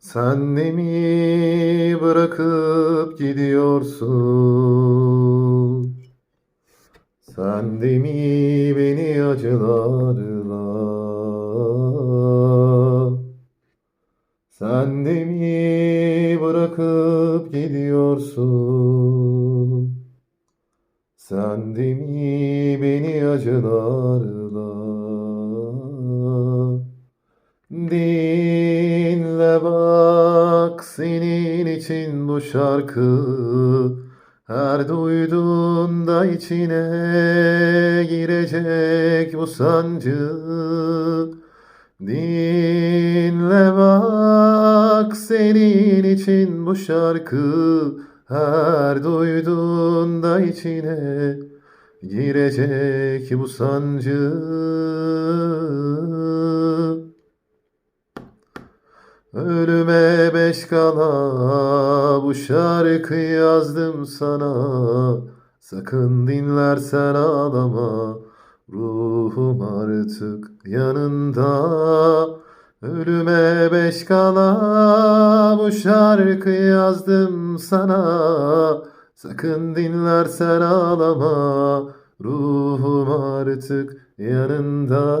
Sen de bırakıp gidiyorsun? Sen de beni acılarla? Sen de bırakıp gidiyorsun? Sen de beni acılarla? Dinle bak bu şarkı Her duyduğunda içine girecek bu sancı. Dinle bak senin için bu şarkı Her duyduğunda içine girecek bu sancı Ölüme beş kala bu şarkı yazdım sana. Sakın dinlersen ağlama Ruhum artık yanında. Ölüme beş kala bu şarkı yazdım sana. Sakın dinlersen ağlama Ruhum artık yanında